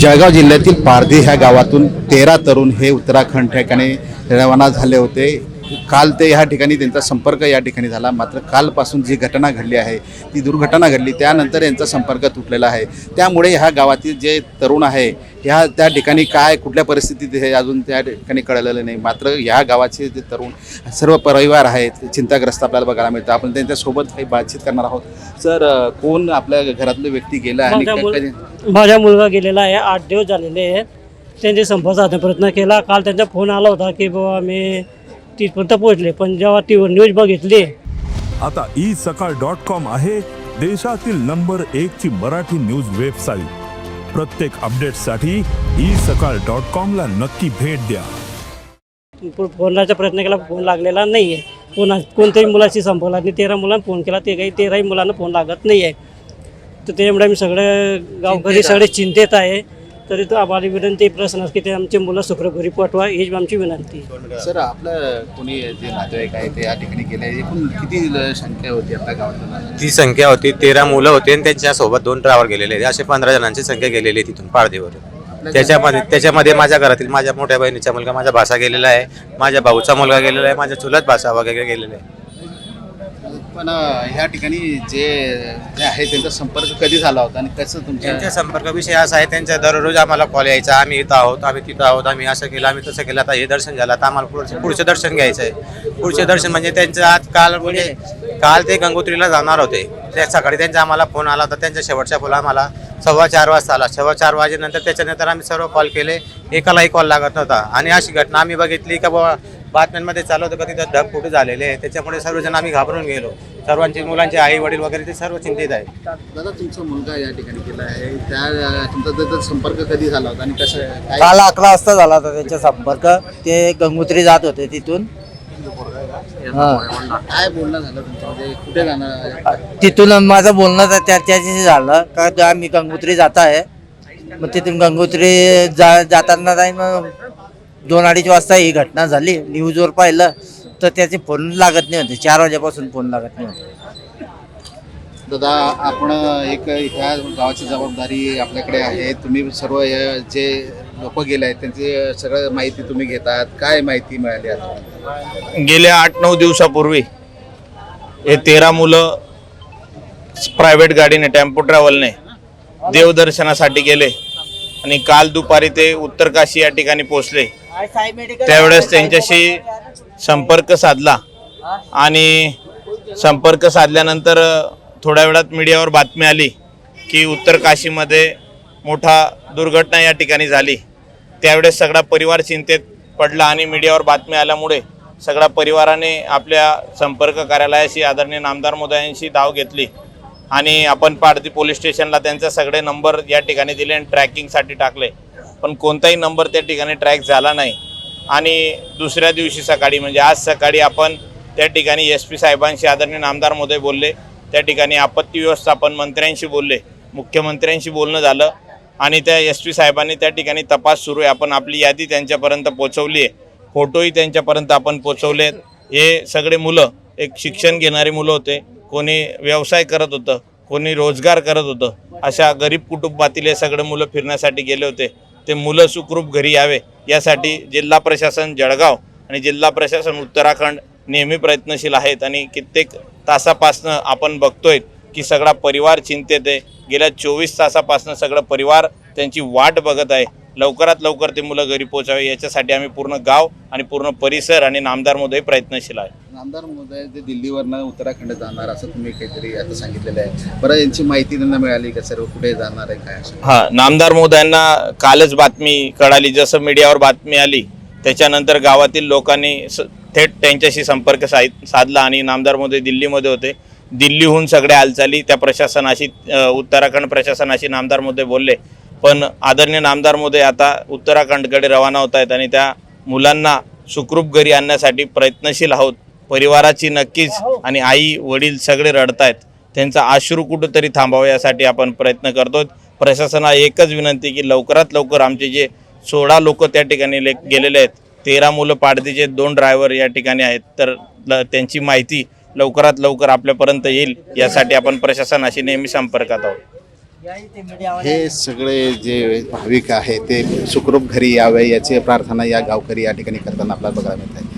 जळगाव जिल्ह्यातील पारधी ह्या गावातून तेरा तरुण हे उत्तराखंड ठिकाणी रवाना झाले होते. काल ते ह्या ठिकाणी त्यांचा संपर्क या ठिकाणी झाला. मात्र कालपासून जी घटना घडली आहे ती दुर्घटना घडली. त्यानंतर यांचा संपर्क तुटलेला आहे. त्यामुळे ह्या गावातील जे तरुण आहे ह्या त्या ठिकाणी काय कुठल्या परिस्थितीत हे अजून त्या ठिकाणी कळलेलं नाही. मात्र ह्या गावाचे जे तरुण सर्व परिवार आहेत चिंताग्रस्त आपल्याला बघायला मिळतं. आपण त्यांच्यासोबत काही बातचीत करणार आहोत. सर कोण आपल्या घरातले व्यक्ती गेला आणि माझा मुलगा गेलेला आहे. आठ दिवस झालेले आहेत. त्यांचे संपर्क साधण्याचा प्रयत्न केला. काल त्यांचा फोन आला होता की बाबा मी तिथपर्यंत पोहोचले पण जेव्हा ती न्यूज बघितली आता ई सकाळ डॉट कॉम आहे देशातील नंबर एक ची मराठी न्यूज वेबसाईट. प्रत्येक अपडेटसाठी ई सकाळ डॉट कॉम ला नक्की भेट द्या. फोनाचा प्रयत्न केला फोन लागलेला नाही आहे कोणा कोणत्याही मुलाशी संपर्क लागत नाही. तेरा मुलांना फोन केला ते काही तेराही मुलांना फोन लागत नाही आहे तर त्यामुळे आम्ही सगळे गावकरी सगळे चिंतेत आहे. तरी तो आम्हाला विनंती प्रश्न की ते आमचे मुलं सुखरूप पाठवा हीच आमची विनंती सर आपलं कोणी जे नातेवाईक आहे ते या ठिकाणी गेले एकूण किती संख्या होती आपल्या गावात ती संख्या होती तेरा मुलं होती आणि त्यांच्यासोबत दोन ड्रायव्हर गेलेले. असे पंधरा जणांची संख्या गेलेली आहे तिथून पारदेवर त्याच्यामध्ये त्याच्यामध्ये माझ्या घरातील माझ्या मोठ्या बहिणीचा मुलगा माझा भाषा गेलेला आहे. माझ्या भाऊचा मुलगा गेलेला आहे. माझ्या चुलत भाषा वगैरे गेलेला आहे पण ह्या ठिकाणी जे जे आहे त्यांचा संपर्क कधी झाला होता आणि कसं तुमच्या त्यांच्या संपर्क असा आहे त्यांच्या दररोज आम्हाला कॉल यायचा आम्ही इथं आहोत आम्ही तिथं आहोत आम्ही असं केलं आम्ही तसं केलं आता हे दर्शन झालं आता आम्हाला पुढचं पुढचं दर्शन घ्यायचं आहे. पुढचे दर्शन म्हणजे त्यांचं आज काल म्हणजे काल ते गंगोत्रीला जाणार होते. त्या सकाळी त्यांचा आम्हाला फोन आला होता त्यांच्या शेवटचा फोन आम्हाला सव्वा चार वाजता आला. सव्वा चार वाजेनंतर त्याच्यानंतर आम्ही सर्व कॉल केले एकालाही कॉल लागत नव्हता. आणि अशी घटना आम्ही बघितली का बाबा बातम्यांमध्ये चालू होतं का तिथं ढगफुटी झालेले आहे त्याच्यामुळे सर्वजण आम्ही घाबरून गेलो. सर्वांचे मुलांचे आई वडील वगैरे ते सर्व चिंतित आहे दादा तुमचा मुलगा या ठिकाणी गेला आहे. त्या तुमचा त्याचा संपर्क कधी झाला होता आणि कसं काय काल अकरा वाजता झाला होता त्यांचा संपर्क. ते गंगोत्री जात होते तिथून. हा. काय बोलणं झालं तुमचं म्हणजे कुठे जाणार तिथून माझं बोलणं तर त्या त्याच्याशी झालं. का ते आम्ही गंगोत्री जात आहे. मग तिथून गंगोत्री जा जाताना नाही मग दोन अडीच वाजता ही घटना झाली. न्यूजवर पाहिलं तर त्याचे फोन लागत नाही होते. चार वाजेपासून फोन लागत नाही होते. दादा आपण एक ह्या गावाची जबाबदारी आपल्याकडे आहे. तुम्ही सर्व हे जे लोक गेले आहेत त्यांची सगळं माहिती तुम्ही घेतात. काय माहिती मिळाली आता? गेल्या आठ नऊ दिवसापूर्वी हे तेरा मुलं प्रायव्हेट गाडीने टेम्पो ट्रॅव्हलने देवदर्शनासाठी गेले आणि काल दुपारी ते उत्तर काशी या ठिकाणी पोहोचले. त्यावेळेस त्यांच्याशी संपर्क साधला. आणि संपर्क साधल्यानंतर थोड्या वेळात मीडियावर बातमी आली की उत्तर काशीमध्ये मोठा दुर्घटना या ठिकाणी झाली. त्यावेळेस सगळा परिवार चिंतेत पडला आणि मीडियावर बातमी आल्यामुळे सगळ्या परिवाराने आपल्या संपर्क कार्यालयाशी आदरणीय नामदार मोदयांशी धाव घेतली. आणि आपण पाडती पोलीस स्टेशनला त्यांचे सगळे नंबर या ठिकाणी दिले आणि ट्रॅकिंगसाठी टाकले. पण कोणताही नंबर त्या ठिकाणी ट्रॅक झाला नाही. आणि दुसऱ्या दिवशी सकाळी म्हणजे आज सकाळी आपण त्या ठिकाणी एस पी साहेबांशी आदरणीय नामदार मोदय बोलले. त्या ठिकाणी आपत्ती व्यवस्थापन मंत्र्यांशी बोलले. मुख्यमंत्र्यांशी बोलणं झालं आणि त्या एस पी साहेबांनी त्या ठिकाणी तपास सुरू आहे. आपण आपली यादी त्यांच्यापर्यंत पोचवली आहे. फोटोही त्यांच्यापर्यंत आपण पोचवले हे सगळे मुलं एक शिक्षण घेणारी मुलं होते. कोणी व्यवसाय करत होतं कोणी रोजगार करत होतं. अशा गरीब कुटुंबातील हे सगळे मुलं फिरण्यासाठी गेले होते. ते मुलं सुखरूप घरी यावे यासाठी जिल्हा प्रशासन जळगाव आणि जिल्हा प्रशासन उत्तराखंड नेहमी प्रयत्नशील आहेत आणि कित्येक तासापासनं आपण बघतोय की सगळा परिवार चिंतेत आहे. गेल्या चोवीस तासापासनं सगळं परिवार त्यांची वाट बघत आहे. लवकरात लवकर ते मुलं घरी पोचावे याच्यासाठी आम्ही पूर्ण गाव आणि पूर्ण परिसर आणि नामदारमध्ये प्रयत्नशील आहे. नामदार महोदय ते दिल्लीवरनं उत्तराखंड जाणार असं तुम्ही काहीतरी आता सांगितलेलं आहे. बरं यांची माहिती त्यांना मिळाली का? सर्व कुठे जाणार आहे काय असं हा नामदार महोदयांना कालच बातमी कळाली. जसं मीडियावर बातमी आली त्याच्यानंतर गावातील लोकांनी स- थेट त्यांच्याशी संपर्क साधला आणि नामदार महोदय दिल्लीमध्ये होते. दिल्लीहून सगळ्या हालचाली त्या प्रशासनाशी उत्तराखंड प्रशासनाशी नामदार महोदय बोलले. पण आदरणीय नामदार महोदय आता उत्तराखंडकडे रवाना होत आहेत आणि त्या मुलांना सुखरूप घरी आणण्यासाठी प्रयत्नशील आहोत. परिवाराची नक्कीच आणि आई वडील सगळे रडत आहेत त्यांचा अश्रू कुठंतरी थांबावं यासाठी आपण प्रयत्न करतो प्रशासनाला एकच विनंती की लवकरात लवकर आमचे जे सोळा लोक त्या ठिकाणी ले गेलेले आहेत तेरा मुलं पाडतीचे दोन ड्रायव्हर या ठिकाणी आहेत तर त्यांची माहिती लवकरात लवकर आपल्यापर्यंत येईल यासाठी आपण प्रशासनाशी नेहमी संपर्कात आहोत. हे सगळे जे भाविक आहे ते सुखरूप घरी यावे याची प्रार्थना या गावकरी या ठिकाणी करताना आपल्याला बघायला मिळत आहे.